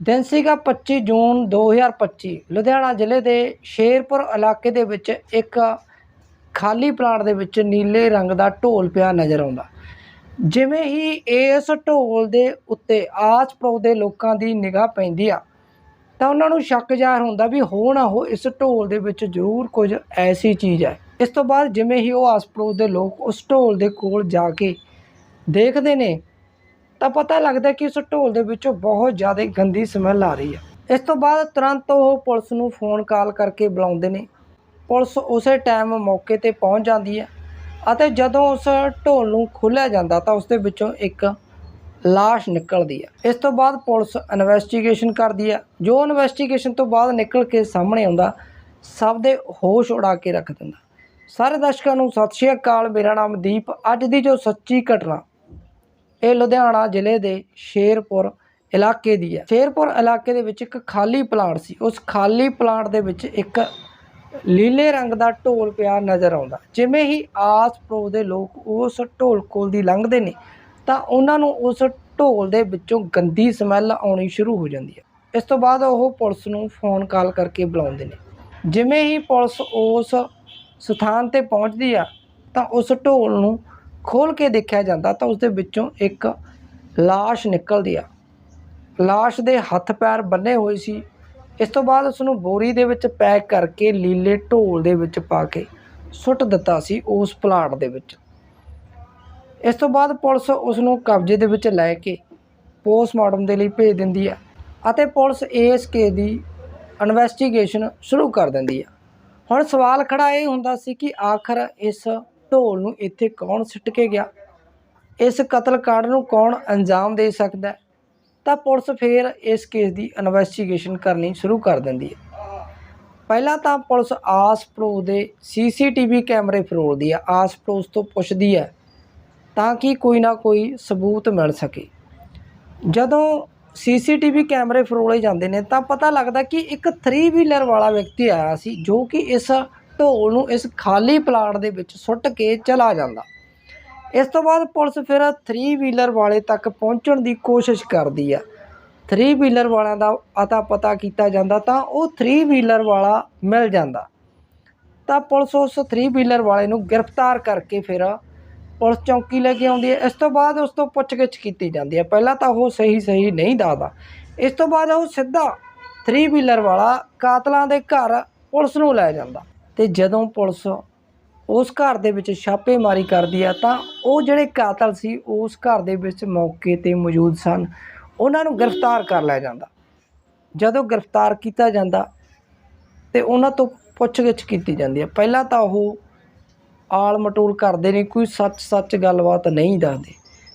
ਦਿਨ ਸੀਗਾ 25 ਜੂਨ 2025 ਲੁਧਿਆਣਾ ਜ਼ਿਲ੍ਹੇ ਦੇ ਸ਼ੇਰਪੁਰ ਇਲਾਕੇ ਦੇ ਵਿੱਚ ਇੱਕ ਖਾਲੀ ਪਲਾਟ ਦੇ ਵਿੱਚ ਨੀਲੇ ਰੰਗ ਦਾ ਢੋਲ ਪਿਆ ਨਜ਼ਰ ਆਉਂਦਾ। ਜਿਵੇਂ ਹੀ ਇਸ ਢੋਲ ਦੇ ਉੱਤੇ ਆਸ ਪੜੋਸ ਦੇ ਲੋਕਾਂ ਦੀ ਨਿਗਾਹ ਪੈਂਦੀ ਆ, ਤਾਂ ਉਹਨਾਂ ਨੂੰ ਸ਼ੱਕ ਜ਼ਾਹਰ ਹੁੰਦਾ ਵੀ ਹੋ ਨਾ ਹੋ ਇਸ ਢੋਲ ਦੇ ਵਿੱਚ ਜ਼ਰੂਰ ਕੁਝ ਐਸੀ ਚੀਜ਼ ਹੈ। ਇਸ ਤੋਂ ਬਾਅਦ ਜਿਵੇਂ ਹੀ ਉਹ ਆਸ ਪੜੋਸ ਦੇ ਲੋਕ ਉਸ ਢੋਲ ਦੇ ਕੋਲ ਜਾ ਕੇ ਦੇਖਦੇ ਨੇ ਤਾਂ ਪਤਾ ਲੱਗਦਾ ਕਿ ਉਸ ਢੋਲ ਦੇ ਵਿੱਚੋਂ ਬਹੁਤ ਜ਼ਿਆਦਾ ਗੰਦੀ ਸਮੈਲ ਆ ਰਹੀ ਹੈ। ਇਸ ਤੋਂ ਬਾਅਦ ਤੁਰੰਤ ਉਹ ਪੁਲਿਸ ਨੂੰ ਫੋਨ ਕਾਲ ਕਰਕੇ ਬੁਲਾਉਂਦੇ ਨੇ। ਪੁਲਿਸ ਉਸੇ ਟਾਈਮ ਮੌਕੇ ਤੇ ਪਹੁੰਚ ਜਾਂਦੀ ਹੈ ਅਤੇ ਜਦੋਂ ਉਸ ਢੋਲ ਨੂੰ ਖੋਲ੍ਹਿਆ ਜਾਂਦਾ ਤਾਂ ਉਸ ਦੇ ਵਿੱਚੋਂ ਇੱਕ ਲਾਸ਼ ਨਿਕਲਦੀ ਹੈ। ਇਸ ਤੋਂ ਬਾਅਦ ਪੁਲਿਸ ਇਨਵੈਸਟੀਗੇਸ਼ਨ ਕਰਦੀ ਹੈ। ਜੋ ਇਨਵੈਸਟੀਗੇਸ਼ਨ ਤੋਂ ਬਾਅਦ ਨਿਕਲ ਕੇ ਸਾਹਮਣੇ ਆਉਂਦਾ, ਸਭ ਦੇ ਹੋਸ਼ ਉਡਾ ਕੇ ਰੱਖ ਦਿੰਦਾ। ਸਾਰੇ ਦਰਸ਼ਕਾਂ ਨੂੰ ਸਤਿ ਸ਼੍ਰੀ ਅਕਾਲ। ਮੇਰਾ ਨਾਮ ਦੀਪ। ਅੱਜ ਦੀ ਜੋ ਸੱਚੀ ਘਟਨਾ ਇਹ ਲੁਧਿਆਣਾ ਜ਼ਿਲ੍ਹੇ ਦੇ ਸ਼ੇਰਪੁਰ ਇਲਾਕੇ ਦੀ ਹੈ। ਸ਼ੇਰਪੁਰ ਇਲਾਕੇ ਦੇ ਵਿੱਚ ਇੱਕ ਖਾਲੀ ਪਲਾਟ ਸੀ। ਉਸ ਖਾਲੀ ਪਲਾਟ ਦੇ ਵਿੱਚ ਇੱਕ ਲੀਲੇ ਰੰਗ ਦਾ ਢੋਲ ਪਿਆ ਨਜ਼ਰ ਆਉਂਦਾ। ਜਿਵੇਂ ਹੀ ਆਸ ਪੜੋਸ ਦੇ ਲੋਕ ਉਸ ਢੋਲ ਕੋਲ ਦੀ ਲੰਘਦੇ ਨੇ, ਤਾਂ ਉਹਨਾਂ ਨੂੰ ਉਸ ਢੋਲ ਦੇ ਵਿੱਚੋਂ ਗੰਦੀ ਸਮੈਲ ਆਉਣੀ ਸ਼ੁਰੂ ਹੋ ਜਾਂਦੀ ਹੈ। ਇਸ ਤੋਂ ਬਾਅਦ ਉਹ ਪੁਲਿਸ ਨੂੰ ਫੋਨ ਕਾਲ ਕਰਕੇ ਬੁਲਾਉਂਦੇ ਨੇ। ਜਿਵੇਂ ਹੀ ਪੁਲਿਸ ਉਸ ਸਥਾਨ ਤੇ ਪਹੁੰਚਦੀ ਆ, ਤਾਂ ਉਸ ਢੋਲ ਨੂੰ ਖੋਲ ਕੇ ਦੇਖਿਆ ਜਾਂਦਾ ਤਾਂ ਉਸ ਦੇ ਵਿੱਚੋਂ ਇੱਕ ਲਾਸ਼ ਨਿਕਲਦੀ ਆ। ਲਾਸ਼ ਦੇ ਹੱਥ ਪੈਰ ਬੰਨੇ ਹੋਏ ਸੀ। ਇਸ ਤੋਂ ਬਾਅਦ ਉਸ ਨੂੰ ਬੋਰੀ ਦੇ ਵਿੱਚ ਪੈਕ ਕਰਕੇ ਲੀਲੇ ਢੋਲ ਦੇ ਵਿੱਚ ਪਾ ਕੇ ਸੁੱਟ ਦਿੱਤਾ ਸੀ ਉਸ ਪਲਾਟ ਦੇ ਵਿੱਚ। ਇਸ ਤੋਂ ਬਾਅਦ ਪੁਲਿਸ ਉਸ ਨੂੰ ਕਬਜ਼ੇ ਦੇ ਵਿੱਚ ਲੈ ਕੇ ਪੋਸਟਮਾਰਟਮ ਦੇ ਲਈ ਭੇਜ ਦਿੰਦੀ ਆ ਅਤੇ ਪੁਲਿਸ ਇਸ ਕੇਸ ਦੀ ਇਨਵੈਸਟੀਗੇਸ਼ਨ ਸ਼ੁਰੂ ਕਰ ਦਿੰਦੀ ਆ। ਹੁਣ ਸਵਾਲ ਖੜਾ ਇਹ ਹੁੰਦਾ ਸੀ ਕਿ ਆਖਰ ਇਸ ਢੋਲ ਨੂੰ ਇੱਥੇ ਕੌਣ ਸਿੱਟ ਕੇ ਗਿਆ? ਇਸ ਕਤਲकांड ਨੂੰ ਕੌਣ ਅੰਜਾਮ ਦੇ ਸਕਦਾ ਤਾਂ ਪੁਲਿਸ ਫੇਰ ਇਸ ਕੇਸ ਦੀ ਇਨਵੈਸਟੀਗੇਸ਼ਨ ਕਰਨੀ ਸ਼ੁਰੂ ਕਰ ਦਿੰਦੀ ਹੈ। ਪਹਿਲਾਂ ਤਾਂ ਪੁਲਿਸ ਆਸ ਪੜੋਸ ਦੇ ਸੀਸੀਟੀਵੀ ਕੈਮਰੇ ਫਰੋਲਦੀ ਹੈ, ਆਸ ਪੜੋਸ ਤੋਂ ਪੁੱਛਦੀ ਹੈ ਤਾਂ ਕਿ ਕੋਈ ਨਾ ਕੋਈ ਸਬੂਤ ਮਿਲ ਸਕੇ। ਜਦੋਂ ਸੀਸੀਟੀਵੀ ਕੈਮਰੇ ਫਰੋਲੇ ਜਾਂਦੇ ਨੇ ਤਾਂ ਪਤਾ ਲੱਗਦਾ ਕਿ ਇੱਕ 3 ਵੀਲਰ ਵਾਲਾ ਵਿਅਕਤੀ ਆਇਆ ਸੀ ਜੋ ਕਿ ਇਸ ਢੋਲ ਨੂੰ ਇਸ ਖਾਲੀ ਪਲਾਟ ਦੇ ਵਿੱਚ ਸੁੱਟ ਕੇ ਚਲਾ ਜਾਂਦਾ। ਇਸ ਤੋਂ ਬਾਅਦ ਪੁਲਿਸ ਫਿਰ 3 ਵੀਲਰ ਵਾਲੇ ਤੱਕ ਪਹੁੰਚਣ ਦੀ ਕੋਸ਼ਿਸ਼ ਕਰਦੀ ਆ। 3 ਵੀਲਰ ਵਾਲਿਆਂ ਦਾ ਅਤਾ ਪਤਾ ਕੀਤਾ ਜਾਂਦਾ ਤਾਂ ਉਹ 3 ਵੀਲਰ ਵਾਲਾ ਮਿਲ ਜਾਂਦਾ। ਤਾਂ ਪੁਲਿਸ ਉਸ 3 ਵੀਲਰ ਵਾਲੇ ਨੂੰ ਗ੍ਰਿਫਤਾਰ ਕਰਕੇ ਫਿਰ ਪੁਲਿਸ ਚੌਂਕੀ ਲੈ ਕੇ ਆਉਂਦੀ ਹੈ। ਇਸ ਤੋਂ ਬਾਅਦ ਉਸ ਤੋਂ ਪੁੱਛਗਿੱਛ ਕੀਤੀ ਜਾਂਦੀ ਹੈ। ਪਹਿਲਾਂ ਤਾਂ ਉਹ ਸਹੀ ਸਹੀ ਨਹੀਂ ਦੱਸਦਾ। ਇਸ ਤੋਂ ਬਾਅਦ ਉਹ ਸਿੱਧਾ 3 ਵੀਲਰ ਵਾਲਾ ਕਾਤਲਾਂ ਦੇ ਘਰ ਪੁਲਿਸ ਨੂੰ ਲੈ ਜਾਂਦਾ। ਤੇ ਜਦੋਂ ਪੁਲਿਸ ਉਸ ਘਰ ਦੇ ਵਿੱਚ ਛਾਪੇਮਾਰੀ ਕਰਦੀ ਆ, ਤਾਂ ਉਹ ਜਿਹੜੇ ਕਾਤਲ ਸੀ, ਉਸ ਘਰ ਦੇ ਵਿੱਚ ਮੌਕੇ ਤੇ ਮੌਜੂਦ ਸਨ। ਉਹਨਾਂ ਨੂੰ ਗ੍ਰਿਫਤਾਰ ਕਰ ਲਿਆ ਜਾਂਦਾ। ਜਦੋਂ ਗ੍ਰਿਫਤਾਰ ਕੀਤਾ ਜਾਂਦਾ ਤੇ ਉਹਨਾਂ ਤੋਂ ਪੁੱਛਗਿੱਛ ਕੀਤੀ ਜਾਂਦੀ ਹੈ ਪਹਿਲਾਂ ਤਾਂ ਉਹ ਆਲ ਮਟੋਲ ਕਰਦੇ ਨੇ, ਕੋਈ ਸੱਚ-ਸੱਚ ਗੱਲਬਾਤ ਨਹੀਂ ਦੱਸਦੇ।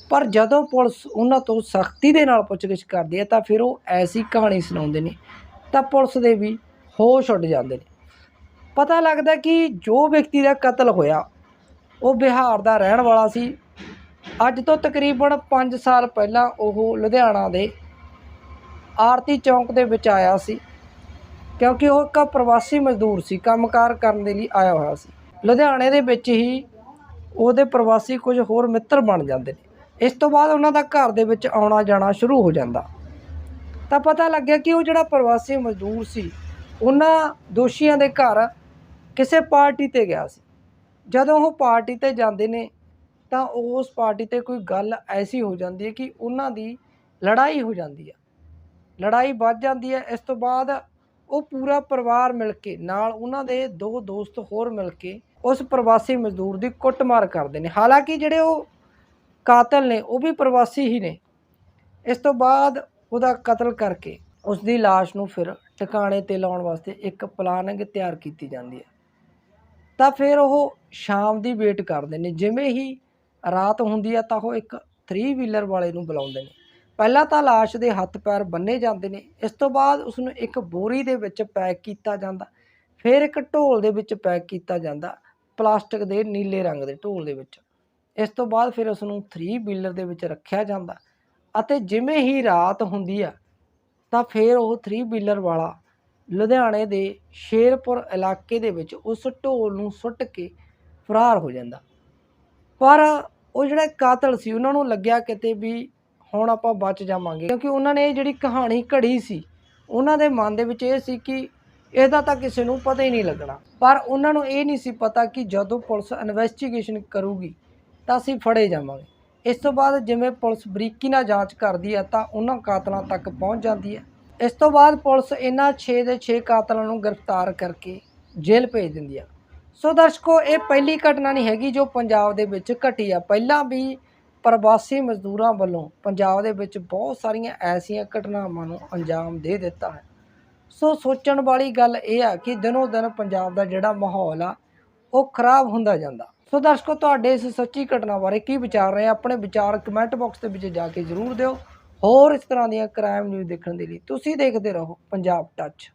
ਪਰ ਜਦੋਂ ਪੁਲਿਸ ਉਹਨਾਂ ਤੋਂ ਸਖਤੀ ਦੇ ਨਾਲ ਪੁੱਛਗਿੱਛ ਕਰਦੀ ਹੈ ਤਾਂ ਫਿਰ ਉਹ ਐਸੀ ਕਹਾਣੀ ਸੁਣਾਉਂਦੇ ਨੇ, ਤਾਂ ਪੁਲਿਸ ਦੇ ਵੀ ਹੋਸ਼ ਉੱਡ ਜਾਂਦੇ ਨੇ। ਪਤਾ ਲੱਗਦਾ ਕਿ ਜੋ ਵਿਅਕਤੀ ਦਾ ਕਤਲ ਹੋਇਆ, ਉਹ ਬਿਹਾਰ ਦਾ ਰਹਿਣ ਵਾਲਾ ਸੀ। ਅੱਜ ਤੋਂ ਤਕਰੀਬਨ 5 ਸਾਲ ਪਹਿਲਾਂ ਉਹ ਲੁਧਿਆਣਾ ਦੇ ਆਰਤੀ ਚੌਂਕ ਦੇ ਵਿੱਚ ਆਇਆ ਸੀ, ਕਿਉਂਕਿ ਉਹ ਇੱਕ ਪ੍ਰਵਾਸੀ ਮਜ਼ਦੂਰ ਸੀ, ਕੰਮਕਾਰ ਕਰਨ ਦੇ ਲਈ ਆਇਆ ਹੋਇਆ ਸੀ। ਲੁਧਿਆਣੇ ਦੇ ਵਿੱਚ ਹੀ ਉਹਦੇ ਪ੍ਰਵਾਸੀ ਕੁਝ ਹੋਰ ਮਿੱਤਰ ਬਣ ਜਾਂਦੇ ਨੇ। ਇਸ ਤੋਂ ਬਾਅਦ ਉਹਨਾਂ ਦਾ ਘਰ ਦੇ ਵਿੱਚ ਆਉਣਾ ਜਾਣਾ ਸ਼ੁਰੂ ਹੋ ਜਾਂਦਾ। ਤਾਂ ਪਤਾ ਲੱਗਿਆ ਕਿ ਉਹ ਜਿਹੜਾ ਪ੍ਰਵਾਸੀ ਮਜ਼ਦੂਰ ਸੀ, ਉਹਨਾਂ ਦੋਸ਼ੀਆਂ ਦੇ ਘਰ ਕਿਸੇ ਪਾਰਟੀ ਤੇ ਗਿਆ ਸੀ। ਜਦੋਂ ਉਹ ਪਾਰਟੀ ਤੇ ਜਾਂਦੇ ਨੇ, ਤਾਂ ਉਸ ਪਾਰਟੀ ਤੇ ਕੋਈ ਗੱਲ ਐਸੀ ਹੋ ਜਾਂਦੀ ਹੈ ਕਿ ਉਹਨਾਂ ਦੀ ਲੜਾਈ ਹੋ ਜਾਂਦੀ ਹੈ। ਲੜਾਈ ਵੱਧ ਜਾਂਦੀ ਹੈ, ਇਸ ਤੋਂ ਬਾਅਦ ਉਹ ਪੂਰਾ ਪਰਿਵਾਰ ਮਿਲ ਕੇ, ਨਾਲ ਉਹਨਾਂ ਦੇ ਦੋ ਦੋਸਤ ਹੋਰ ਮਿਲ ਕੇ, ਉਸ ਪ੍ਰਵਾਸੀ ਮਜ਼ਦੂਰ ਦੀ ਕੁੱਟਮਾਰ ਕਰਦੇ ਨੇ। ਹਾਲਾਂਕਿ ਜਿਹੜੇ ਉਹ ਕਾਤਲ ਨੇ, ਉਹ ਵੀ ਪ੍ਰਵਾਸੀ ਹੀ ਨੇ। ਇਸ ਤੋਂ ਬਾਅਦ ਉਹਦਾ ਕਤਲ ਕਰਕੇ ਉਸ ਦੀ ਲਾਸ਼ ਨੂੰ ਫਿਰ ਟਿਕਾਣੇ ਤੇ ਲਾਉਣ ਵਾਸਤੇ ਇੱਕ ਪਲਾਨਿੰਗ ਤਿਆਰ ਕੀਤੀ ਜਾਂਦੀ ਹੈ। ਤਾਂ ਫਿਰ ਉਹ ਸ਼ਾਮ ਦੀ ਵੇਟ ਕਰਦੇ ਨੇ। ਜਿਵੇਂ ਹੀ ਰਾਤ ਹੁੰਦੀ ਹੈ ਤਾਂ ਉਹ ਇੱਕ 3 ਵੀਲਰ ਵਾਲੇ ਨੂੰ ਬੁਲਾਉਂਦੇ ਨੇ। ਪਹਿਲਾਂ ਤਾਂ ਲਾਸ਼ ਦੇ ਹੱਥ ਪੈਰ ਬੰਨੇ ਜਾਂਦੇ ਨੇ। ਇਸ ਤੋਂ ਬਾਅਦ ਉਸ ਨੂੰ ਇੱਕ ਬੋਰੀ ਦੇ ਵਿੱਚ ਪੈਕ ਕੀਤਾ ਜਾਂਦਾ। ਫਿਰ ਇੱਕ ਢੋਲ ਦੇ ਵਿੱਚ ਪੈਕ ਕੀਤਾ ਜਾਂਦਾ। ਪਲਾਸਟਿਕ ਦੇ ਨੀਲੇ ਰੰਗ ਦੇ ਢੋਲ ਦੇ ਵਿੱਚ। ਇਸ ਤੋਂ ਬਾਅਦ ਫਿਰ ਉਸ ਨੂੰ 3 ਵੀਲਰ ਦੇ ਵਿੱਚ ਰੱਖਿਆ ਜਾਂਦਾ। ਅਤੇ ਜਿਵੇਂ ਹੀ ਰਾਤ ਹੁੰਦੀ ਆ ਤਾਂ ਫਿਰ ਉਹ 3 ਵੀਲਰ ਵਾਲਾ ਲੁਧਿਆਣੇ ਦੇ ਸ਼ੇਰਪੁਰ ਇਲਾਕੇ ਦੇ ਵਿੱਚ ਉਸ ਢੋਲ ਨੂੰ ਸੁੱਟ ਕੇ ਫਰਾਰ ਹੋ ਜਾਂਦਾ। ਪਰ ਉਹ ਜਿਹੜਾ ਕਾਤਲ ਸੀ, ਉਹਨਾਂ ਨੂੰ ਲੱਗਿਆ ਕਿਤੇ ਵੀ ਹੁਣ ਆਪਾਂ ਬਚ ਜਾਵਾਂਗੇ। ਕਿਉਂਕਿ ਉਹਨਾਂ ਨੇ ਇਹ ਜਿਹੜੀ ਕਹਾਣੀ ਘੜੀ ਸੀ, ਉਹਨਾਂ ਦੇ ਮਨ ਦੇ ਵਿੱਚ ਇਹ ਸੀ ਕਿ ਇਹਦਾ ਤਾਂ ਕਿਸੇ ਨੂੰ ਪਤਾ ਹੀ ਨਹੀਂ ਲੱਗਣਾ। ਪਰ ਉਹਨਾਂ ਨੂੰ ਇਹ ਨਹੀਂ ਸੀ ਪਤਾ ਕਿ ਜਦੋਂ ਪੁਲਿਸ ਇਨਵੈਸਟੀਗੇਸ਼ਨ ਕਰੂਗੀ, ਤਾਂ ਅਸੀਂ ਫੜੇ ਜਾਵਾਂਗੇ। ਇਸ ਤੋਂ ਬਾਅਦ ਜਿਵੇਂ ਪੁਲਿਸ ਬਰੀਕੀ ਨਾਲ ਜਾਂਚ ਕਰਦੀ ਹੈ, ਤਾਂ ਉਹਨਾਂ ਕਾਤਲਾਂ ਤੱਕ ਪਹੁੰਚ ਜਾਂਦੀ ਹੈ। ਇਸ ਤੋਂ ਬਾਅਦ ਪੁਲਿਸ ਇਹਨਾਂ 6 ਦੇ 6 ਕਾਤਲਾਂ ਨੂੰ ਗ੍ਰਿਫਤਾਰ ਕਰਕੇ ਜੇਲ੍ਹ ਭੇਜ ਦਿੰਦੀ ਆ। ਸੋ ਦਰਸ਼ਕੋ, ਇਹ ਪਹਿਲੀ ਘਟਨਾ ਨਹੀਂ ਹੈਗੀ ਜੋ ਪੰਜਾਬ ਦੇ ਵਿੱਚ ਘਟੀ ਆ। ਪਹਿਲਾਂ ਵੀ ਪ੍ਰਵਾਸੀ ਮਜ਼ਦੂਰਾਂ ਵੱਲੋਂ ਪੰਜਾਬ ਦੇ ਵਿੱਚ ਬਹੁਤ ਸਾਰੀਆਂ ਐਸੀਆਂ ਘਟਨਾਵਾਂ ਨੂੰ ਅੰਜਾਮ ਦੇ ਦਿੱਤਾ ਹੈ। ਸੋ ਸੋਚਣ ਵਾਲੀ ਗੱਲ ਇਹ ਆ ਕਿ ਦਿਨੋ ਦਿਨ ਪੰਜਾਬ ਦਾ ਜਿਹੜਾ ਮਾਹੌਲ ਆ, ਉਹ ਖਰਾਬ ਹੁੰਦਾ ਜਾਂਦਾ। ਸੋ ਦਰਸ਼ਕੋ, ਤੁਹਾਡੇ ਇਸ ਸੱਚੀ ਘਟਨਾ ਬਾਰੇ ਕੀ ਵਿਚਾਰ ਰਹੇ ਆਪਣੇ ਵਿਚਾਰ ਕਮੈਂਟ ਬਾਕਸ ਦੇ ਵਿੱਚ ਜਾ ਕੇ ਜ਼ਰੂਰ ਦਿਓ। ਹੋਰ ਇਸ ਤਰ੍ਹਾਂ ਦੀਆਂ ਕ੍ਰਾਈਮ ਨਿਊਜ਼ ਦੇਖਣ ਦੇ ਲਈ ਤੁਸੀਂ ਦੇਖਦੇ ਰਹੋ ਪੰਜਾਬ ਟੱਚ